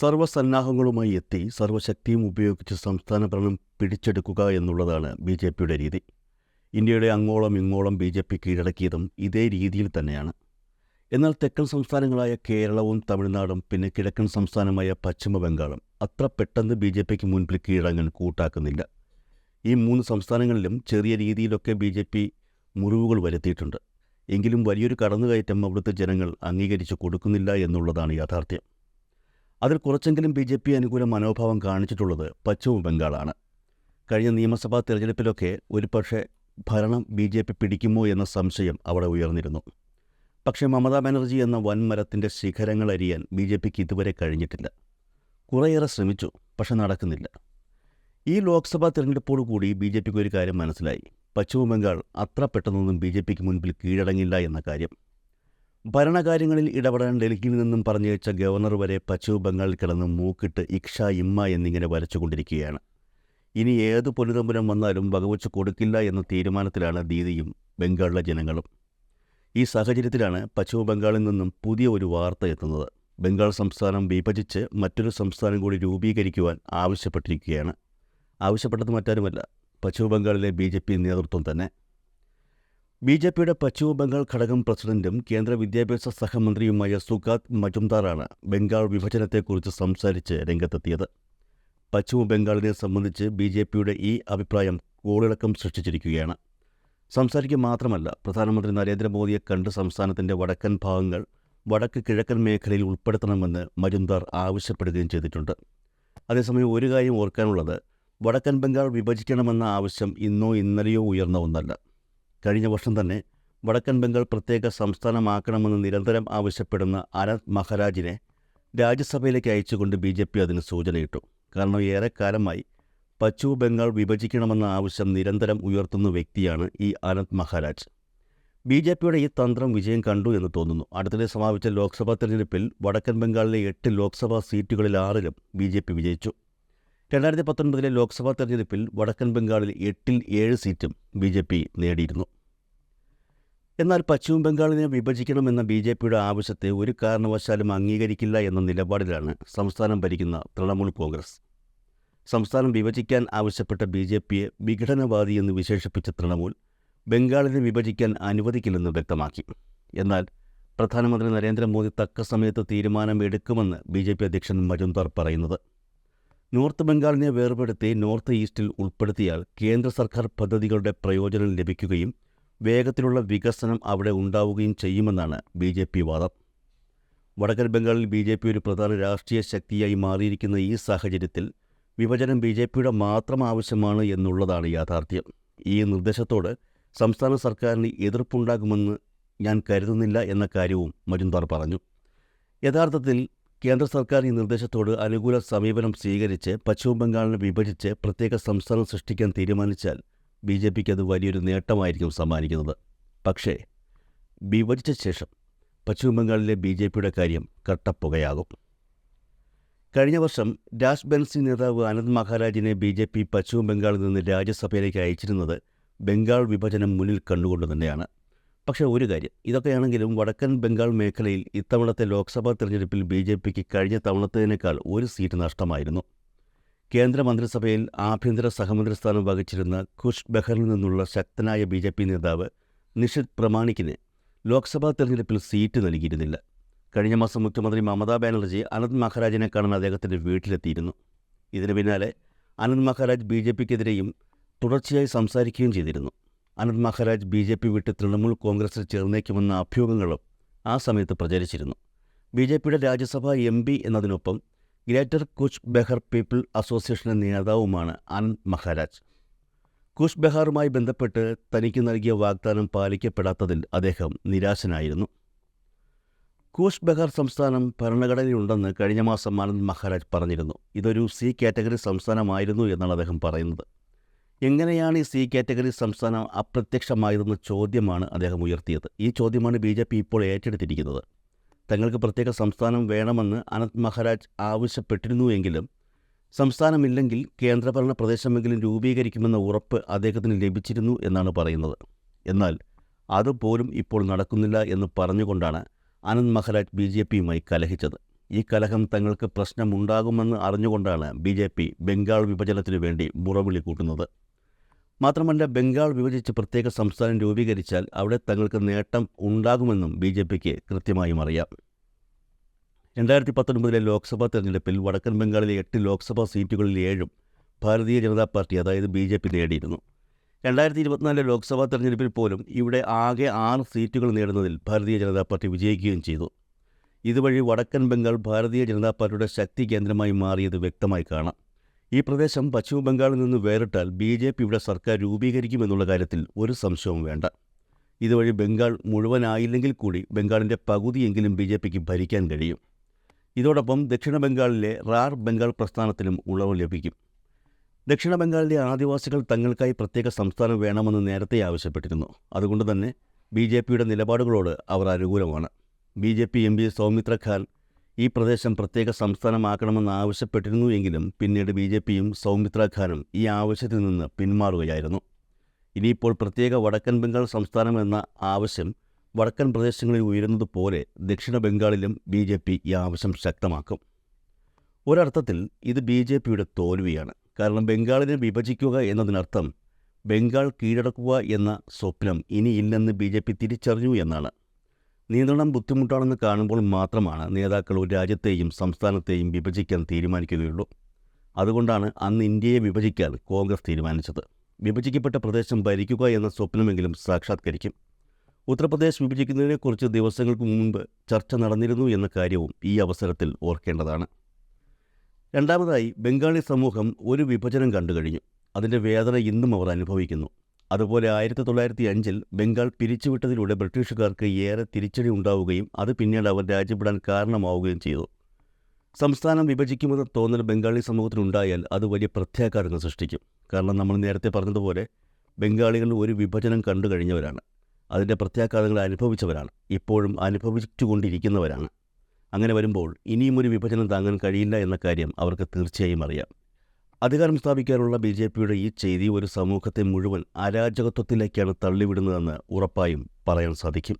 സർവസന്നാഹങ്ങളുമായി എത്തി സർവശക്തിയും ഉപയോഗിച്ച് സംസ്ഥാന ഭരണം പിടിച്ചെടുക്കുക എന്നുള്ളതാണ് ബി ജെ പിയുടെ രീതി. ഇന്ത്യയുടെ അങ്ങോളം ഇങ്ങോളം ബി ജെ പി കീഴടക്കിയതും ഇതേ രീതിയിൽ തന്നെയാണ്. എന്നാൽ തെക്കൻ സംസ്ഥാനങ്ങളായ കേരളവും തമിഴ്നാടും പിന്നെ കിഴക്കൻ സംസ്ഥാനമായ പശ്ചിമ ബംഗാളും അത്ര പെട്ടെന്ന് ബി ജെ പിക്ക് മുൻപിൽ കീഴടങ്ങാൻ കൂട്ടാക്കുന്നില്ല. ഈ മൂന്ന് സംസ്ഥാനങ്ങളിലും ചെറിയ രീതിയിലൊക്കെ ബി ജെ പി മുറിവുകൾ വരുത്തിയിട്ടുണ്ട്. എങ്കിലും വലിയൊരു കടന്നുകയറ്റം അവിടുത്തെ ജനങ്ങൾ അംഗീകരിച്ചു കൊടുക്കുന്നില്ല എന്നുള്ളതാണ് യാഥാർത്ഥ്യം. അതിൽ കുറച്ചെങ്കിലും ബി ജെ പി അനുകൂല മനോഭാവം കാണിച്ചിട്ടുള്ളത് പശ്ചിമ ബംഗാളാണ്. കഴിഞ്ഞ നിയമസഭാ തെരഞ്ഞെടുപ്പിലൊക്കെ ഒരുപക്ഷെ ഭരണം ബി ജെ പി പിടിക്കുമോ എന്ന സംശയം അവിടെ ഉയർന്നിരുന്നു. പക്ഷേ മമതാ ബാനർജി എന്ന വൻമരത്തിന്റെ ശിഖരങ്ങൾ അരിയാൻ ബി ജെ പിക്ക് ഇതുവരെ കഴിഞ്ഞിട്ടില്ല. കുറേയേറെ ശ്രമിച്ചു പക്ഷെ നടക്കുന്നില്ല. ഈ ലോക്സഭാ തെരഞ്ഞെടുപ്പോടുകൂടി ബി ജെ പിക്ക് ഒരു കാര്യം മനസ്സിലായി. പശ്ചിമ ബംഗാൾ അത്ര പെട്ടെന്നൊന്നും ബി ജെ പിക്ക് മുൻപിൽ കീഴടങ്ങില്ല എന്ന കാര്യം. ഭരണകാര്യങ്ങളിൽ ഇടപെടാൻ ഡൽഹിയിൽ നിന്നും പറഞ്ഞയച്ച ഗവർണർ വരെ പശ്ചിമ ബംഗാളിൽ കിടന്ന് മൂക്കിട്ട് ഇക്ഷ ഇമ്മ എന്നിങ്ങനെ വരച്ചുകൊണ്ടിരിക്കുകയാണ്. ഇനി ഏത് പൊന്നുതമ്പുരം വന്നാലും വകവച്ച് കൊടുക്കില്ല എന്ന തീരുമാനത്തിലാണ് ദീദിയും ബംഗാളിലെ ജനങ്ങളും. ഈ സാഹചര്യത്തിലാണ് പശ്ചിമ ബംഗാളിൽ നിന്നും പുതിയ ഒരു വാർത്ത എത്തുന്നത്. ബംഗാൾ സംസ്ഥാനം വിഭജിച്ച് മറ്റൊരു സംസ്ഥാനം കൂടി രൂപീകരിക്കുവാൻ ആവശ്യപ്പെട്ടിരിക്കുകയാണ്. ആവശ്യപ്പെട്ടത് മറ്റാരുമല്ല പശ്ചിമ ബംഗാളിലെ ബി നേതൃത്വം തന്നെ. ബി ജെ പിയുടെ പശ്ചിമബംഗാൾ ഘടകം പ്രസിഡന്റും കേന്ദ്ര വിദ്യാഭ്യാസ സഹമന്ത്രിയുമായ സുഗാത് മജുംദാറാണ് ബംഗാൾ വിഭജനത്തെക്കുറിച്ച് സംസാരിച്ച് രംഗത്തെത്തിയത്. പശ്ചിമബംഗാളിനെ സംബന്ധിച്ച് ബി ജെ പിയുടെ ഈ അഭിപ്രായം കോളിളക്കം സൃഷ്ടിച്ചിരിക്കുകയാണ്. സംസാരിക്കുക മാത്രമല്ല പ്രധാനമന്ത്രി നരേന്ദ്രമോദിയെ കണ്ട് സംസ്ഥാനത്തിന്റെ വടക്കൻ ഭാഗങ്ങൾ വടക്ക് കിഴക്കൻ മേഖലയിൽ ഉൾപ്പെടുത്തണമെന്ന് മജുംദാർ ആവശ്യപ്പെടുകയും ചെയ്തിട്ടുണ്ട്. അതേസമയം ഒരു കാര്യം ഓർക്കാനുള്ളത് വടക്കൻ ബംഗാൾ വിഭജിക്കണമെന്ന ആവശ്യം ഇന്നോ ഇന്നലെയോ ഉയർന്ന ഒന്നല്ല. കഴിഞ്ഞ വർഷം തന്നെ വടക്കൻ ബംഗാൾ പ്രത്യേക സംസ്ഥാനമാക്കണമെന്ന് നിരന്തരം ആവശ്യപ്പെടുന്ന അനന്ത് മഹാരാജിനെ രാജ്യസഭയിലേക്ക് അയച്ചുകൊണ്ട് ബി ജെ പി അതിന് സൂചനയിട്ടു. കാരണം ഏറെക്കാലമായി പശ്ചിമ ബംഗാൾ വിഭജിക്കണമെന്ന ആവശ്യം നിരന്തരം ഉയർത്തുന്ന വ്യക്തിയാണ് ഈ അനന്ത് മഹാരാജ്. ബി ജെ പിയുടെ ഈ തന്ത്രം വിജയം കണ്ടു എന്ന് തോന്നുന്നു. അടുത്തിടെ സമാപിച്ച ലോക്സഭാ തെരഞ്ഞെടുപ്പിൽ വടക്കൻ ബംഗാളിലെ എട്ട് ലോക്സഭാ സീറ്റുകളിൽ ആറിലും ബി ജെ പി വിജയിച്ചു. രണ്ടായിരത്തി പത്തൊൻപതിലെ ലോക്സഭാ തെരഞ്ഞെടുപ്പിൽ വടക്കൻ ബംഗാളിൽ എട്ടിൽ ഏഴ് സീറ്റും ബി ജെ പി നേടിയിരുന്നു. എന്നാൽ പശ്ചിമ ബംഗാളിനെ വിഭജിക്കണമെന്ന ബി ജെ പിയുടെ ആവശ്യത്തെ ഒരു കാരണവശാലും അംഗീകരിക്കില്ല എന്ന നിലപാടിലാണ് സംസ്ഥാനം ഭരിക്കുന്ന തൃണമൂൽ കോൺഗ്രസ്. സംസ്ഥാനം വിഭജിക്കാൻ ആവശ്യപ്പെട്ട ബി ജെ പിയെ വിഘടനവാദി എന്ന് വിശേഷിപ്പിച്ച തൃണമൂൽ ബംഗാളിനെ വിഭജിക്കാൻ അനുവദിക്കില്ലെന്ന് വ്യക്തമാക്കി. എന്നാൽ പ്രധാനമന്ത്രി നരേന്ദ്രമോദി തക്ക സമയത്ത് തീരുമാനം എടുക്കുമെന്ന് ബി ജെ പി അധ്യക്ഷൻ മജുംദാർ പറയുന്നത്. നോർത്ത് ബംഗാളിനെ വേർപെടുത്തി നോർത്ത് ഈസ്റ്റിൽ ഉൾപ്പെടുത്തിയാൽ കേന്ദ്ര സർക്കാർ പദ്ധതികളുടെ പ്രയോജനം ലഭിക്കുകയും വേഗത്തിലുള്ള വികസനം അവിടെ ഉണ്ടാവുകയും ചെയ്യുമെന്നാണ് ബി ജെ പി വാദം. വടക്കൻ ബംഗാളിൽ ബി ജെ പി ഒരു പ്രധാന രാഷ്ട്രീയ ശക്തിയായി മാറിയിരിക്കുന്ന ഈ സാഹചര്യത്തിൽ വിഭജനം ബി ജെ പിയുടെ മാത്രം ആവശ്യമാണ് എന്നുള്ളതാണ് യാഥാർത്ഥ്യം. ഈ നിർദ്ദേശത്തോട് സംസ്ഥാന സർക്കാരിന് എതിർപ്പുണ്ടാകുമെന്ന് ഞാൻ കരുതുന്നില്ല എന്ന കാര്യവും മജുംദാർ പറഞ്ഞു. യഥാർത്ഥത്തിൽ കേന്ദ്ര സർക്കാർ ഈ നിർദ്ദേശത്തോട് അനുകൂല സമീപനം സ്വീകരിച്ച് പശ്ചിമ ബംഗാളിനെ വിഭജിച്ച് പ്രത്യേക സംസ്ഥാനം സൃഷ്ടിക്കാൻ തീരുമാനിച്ചാൽ ബി ജെ പിക്ക് അത് വലിയൊരു നേട്ടമായിരിക്കും സമ്മാനിക്കുന്നത്. പക്ഷേ വിഭജിച്ച ശേഷം പശ്ചിമബംഗാളിലെ ബി ജെ പിയുടെ കാര്യം കട്ടപ്പുകയാകും. കഴിഞ്ഞ വർഷം രാജ് നേതാവ് അനന്ത് മഹാരാജിനെ ബി ജെ പി പശ്ചിമബംഗാളിൽ നിന്ന് രാജ്യസഭയിലേക്ക് അയച്ചിരുന്നത് ബംഗാൾ വിഭജനം മുന്നിൽ കണ്ടുകൊണ്ട് തന്നെയാണ്. പക്ഷേ ഒരു കാര്യം ഇതൊക്കെയാണെങ്കിലും വടക്കൻ ബംഗാൾ മേഖലയിൽ ഇത്തവണത്തെ ലോക്സഭാ തെരഞ്ഞെടുപ്പിൽ ബി ജെ പിക്ക് കഴിഞ്ഞ തവണത്തേനേക്കാൾ ഒരു സീറ്റ് നഷ്ടമായിരുന്നു. കേന്ദ്രമന്ത്രിസഭയിൽ ആഭ്യന്തര സഹമന്ത്രി സ്ഥാനം വഹിച്ചിരുന്ന ഖുഷ് ബെഹറിൽ നിന്നുള്ള ശക്തനായ ബി ജെ പി നേതാവ് നിഷിത് പ്രമാണിക്കിന് ലോക്സഭാ തെരഞ്ഞെടുപ്പിൽ സീറ്റ് നൽകിയിരുന്നില്ല. കഴിഞ്ഞ മാസം മുഖ്യമന്ത്രി മമതാ ബാനർജി അനന്ത് മഹാരാജിനെ കാണാൻ അദ്ദേഹത്തിന്റെ വീട്ടിലെത്തിയിരുന്നു. ഇതിന് പിന്നാലെ അനന്ത് മഹാരാജ് ബി ജെ പിക്കെതിരെയും തുടർച്ചയായി സംസാരിക്കുകയും ചെയ്തിരുന്നു. Anant Maharaj B J P വിട്ട് തൃണമൂൽ കോൺഗ്രസിൽ ചേർന്നേക്കുമെന്ന അഭ്യൂഹങ്ങളും ആ സമയത്ത് പ്രചരിച്ചിരുന്നു. ബി ജെ പിയുടെ രാജ്യസഭാ എം പി എന്നതിനൊപ്പം ഗ്രേറ്റർ കുച്ച് ബെഹർ പീപ്പിൾ അസോസിയേഷന്റെ നേതാവുമാണ് അനന്ത് മഹാരാജ്. കുഷ് ബെഹാറുമായി ബന്ധപ്പെട്ട് തനിക്ക് നൽകിയ വാഗ്ദാനം പാലിക്കപ്പെടാത്തതിൽ അദ്ദേഹം നിരാശനായിരുന്നു. കൂഷ് ബെഹാർ സംസ്ഥാനം ഭരണഘടനയുണ്ടെന്ന് കഴിഞ്ഞ മാസം ആനന്ദ് മഹാരാജ് പറഞ്ഞിരുന്നു. ഇതൊരു സി കാറ്റഗറി സംസ്ഥാനമായിരുന്നു എന്നാണ് അദ്ദേഹം പറയുന്നത്. എങ്ങനെയാണ് ഈ സി കാറ്റഗറി സംസ്ഥാനം അപ്രത്യക്ഷമായതെന്ന ചോദ്യമാണ് അദ്ദേഹം ഉയർത്തിയത്. ഈ ചോദ്യമാണ് ബി ഇപ്പോൾ ഏറ്റെടുത്തിരിക്കുന്നത്. തങ്ങൾക്ക് പ്രത്യേക സംസ്ഥാനം വേണമെന്ന് അനന്ത് മഹാരാജ് ആവശ്യപ്പെട്ടിരുന്നുവെങ്കിലും സംസ്ഥാനമില്ലെങ്കിൽ കേന്ദ്രഭരണ പ്രദേശമെങ്കിലും രൂപീകരിക്കുമെന്ന ഉറപ്പ് അദ്ദേഹത്തിന് ലഭിച്ചിരുന്നു എന്നാണ് പറയുന്നത്. എന്നാൽ അതുപോലും ഇപ്പോൾ നടക്കുന്നില്ല എന്ന് പറഞ്ഞുകൊണ്ടാണ് അനന്ത് മഹാരാജ് ബി ജെ പിയുമായി കലഹിച്ചത്. ഈ കലഹം തങ്ങൾക്ക് പ്രശ്നമുണ്ടാകുമെന്ന് അറിഞ്ഞുകൊണ്ടാണ് ബി ജെ പി ബംഗാൾ വിഭജനത്തിനു വേണ്ടി മുറവിളി കൂട്ടുന്നത്. മാത്രമല്ല ബംഗാൾ വിഭജിച്ച് പ്രത്യേക സംസ്ഥാനം രൂപീകരിച്ചാൽ അവിടെ തങ്ങൾക്ക് നേട്ടം ഉണ്ടാകുമെന്നും ബി ജെ പിക്ക് കൃത്യമായും അറിയാം. രണ്ടായിരത്തി പത്തൊൻപതിലെ ലോക്സഭാ തെരഞ്ഞെടുപ്പിൽ വടക്കൻ ബംഗാളിലെ എട്ട് ലോക്സഭാ സീറ്റുകളിൽ ഏഴും ഭാരതീയ ജനതാ പാർട്ടി അതായത് ബി ജെ പി നേടിയിരുന്നു. രണ്ടായിരത്തി ഇരുപത്തിനാലിലെ ലോക്സഭാ തെരഞ്ഞെടുപ്പിൽ പോലും ഇവിടെ ആകെ ആറ് സീറ്റുകൾ നേടുന്നതിൽ ഭാരതീയ ജനതാ പാർട്ടി വിജയിക്കുകയും ചെയ്തു. ഇതുവഴി വടക്കൻ ബംഗാൾ ഭാരതീയ ജനതാ പാർട്ടിയുടെ ശക്തി കേന്ദ്രമായി മാറിയത് വ്യക്തമായി കാണാം. ഈ പ്രദേശം പശ്ചിമ ബംഗാളിൽ നിന്ന് വേറിട്ടാൽ ബി ജെ പിയുടെ സർക്കാർ രൂപീകരിക്കുമെന്നുള്ള കാര്യത്തിൽ ഒരു സംശയവും വേണ്ട. ഇതുവഴി ബംഗാൾ മുഴുവനായില്ലെങ്കിൽ കൂടി ബംഗാളിന്റെ പകുതിയെങ്കിലും ബി ജെ പിക്ക് ഭരിക്കാൻ കഴിയും. ഇതോടൊപ്പം ദക്ഷിണ ബംഗാളിലെ റാർ ബംഗാൾ പ്രസ്ഥാനത്തിനും ഉളവ് ലഭിക്കും. ദക്ഷിണ ബംഗാളിലെ ആദിവാസികൾ തങ്ങൾക്കായി പ്രത്യേക സംസ്ഥാനം വേണമെന്ന് നേരത്തെ ആവശ്യപ്പെട്ടിരുന്നു. അതുകൊണ്ട് തന്നെ ബി ജെ പിയുടെ നിലപാടുകളോട് അവർ അനുകൂലമാണ്. B J P M P Soumitra Khan ഈ പ്രദേശം പ്രത്യേക സംസ്ഥാനമാക്കണമെന്ന് ആവശ്യപ്പെട്ടിരുന്നു എങ്കിലും പിന്നീട് ബി ജെ പിയും സൗമിത്ര ഖാനും ഈ ആവശ്യത്തിൽ നിന്ന് പിന്മാറുകയായിരുന്നു. ഇനിയിപ്പോൾ പ്രത്യേക വടക്കൻ ബംഗാൾ സംസ്ഥാനമെന്ന ആവശ്യം വടക്കൻ പ്രദേശങ്ങളിൽ ഉയരുന്നതുപോലെ ദക്ഷിണ ബംഗാളിലും ബി ജെ പി ഈ ആവശ്യം ശക്തമാക്കും. ഒരർത്ഥത്തിൽ ഇത് ബി ജെ പിയുടെ തോൽവിയാണ്. കാരണം ബംഗാളിനെ വിഭജിക്കുക എന്നതിനർത്ഥം ബംഗാൾ കീഴടക്കുക എന്ന സ്വപ്നം ഇനിയില്ലെന്ന് ബി ജെ പി തിരിച്ചറിഞ്ഞു എന്നാണ്. നിയന്ത്രണം ബുദ്ധിമുട്ടാണെന്ന് കാണുമ്പോൾ മാത്രമാണ് നേതാക്കൾ ഒരു രാജ്യത്തെയും സംസ്ഥാനത്തെയും വിഭജിക്കാൻ തീരുമാനിക്കുകയുള്ളൂ. അതുകൊണ്ടാണ് അന്ന് ഇന്ത്യയെ വിഭജിക്കാൻ കോൺഗ്രസ് തീരുമാനിച്ചത്. വിഭജിക്കപ്പെട്ട പ്രദേശം ഭരിക്കുക എന്ന സ്വപ്നമെങ്കിലും സാക്ഷാത്കരിക്കും. ഉത്തർപ്രദേശ് വിഭജിക്കുന്നതിനെക്കുറിച്ച് ദിവസങ്ങൾക്ക് മുമ്പ് ചർച്ച നടന്നിരുന്നു എന്ന കാര്യവും ഈ അവസരത്തിൽ ഓർക്കേണ്ടതാണ്. രണ്ടാമതായി ബംഗാളി സമൂഹം ഒരു വിഭജനം കണ്ടുകഴിഞ്ഞു. അതിന്റെ വേദന ഇന്നും അവർ അനുഭവിക്കുന്നു. അതുപോലെ ആയിരത്തി തൊള്ളായിരത്തി അഞ്ചിൽ ബംഗാൾ പിരിച്ചുവിട്ടതിലൂടെ ബ്രിട്ടീഷുകാർക്ക് ഏറെ തിരിച്ചടി ഉണ്ടാവുകയും അത് പിന്നീട് അവർ രാജ്യപ്പെടാൻ കാരണമാവുകയും ചെയ്തു. സംസ്ഥാനം വിഭജിക്കുമെന്ന തോന്നൽ ബംഗാളി സമൂഹത്തിനുണ്ടായാൽ അത് വലിയ പ്രത്യാഘാതങ്ങൾ സൃഷ്ടിക്കും. കാരണം നമ്മൾ നേരത്തെ പറഞ്ഞതുപോലെ ബംഗാളികൾ ഒരു വിഭജനം കണ്ടു കഴിഞ്ഞവരാണ്. അതിന്റെ പ്രത്യാഘാതങ്ങൾ അനുഭവിച്ചവരാണ്. ഇപ്പോഴും അനുഭവിച്ചുകൊണ്ടിരിക്കുന്നവരാണ്. അങ്ങനെ വരുമ്പോൾ ഇനിയും ഒരു വിഭജനം താങ്ങാൻ കഴിയില്ല എന്ന കാര്യം അവർക്ക് തീർച്ചയായും അറിയാം. അധികാരം സ്ഥാപിക്കാനുള്ള ബി ജെ പിയുടെ ഈ ചെയ്തി ഒരു സമൂഹത്തെ മുഴുവൻ അരാജകത്വത്തിലേക്കാണ് തള്ളിവിടുന്നതെന്ന് ഉറപ്പായും പറയാൻ സാധിക്കും.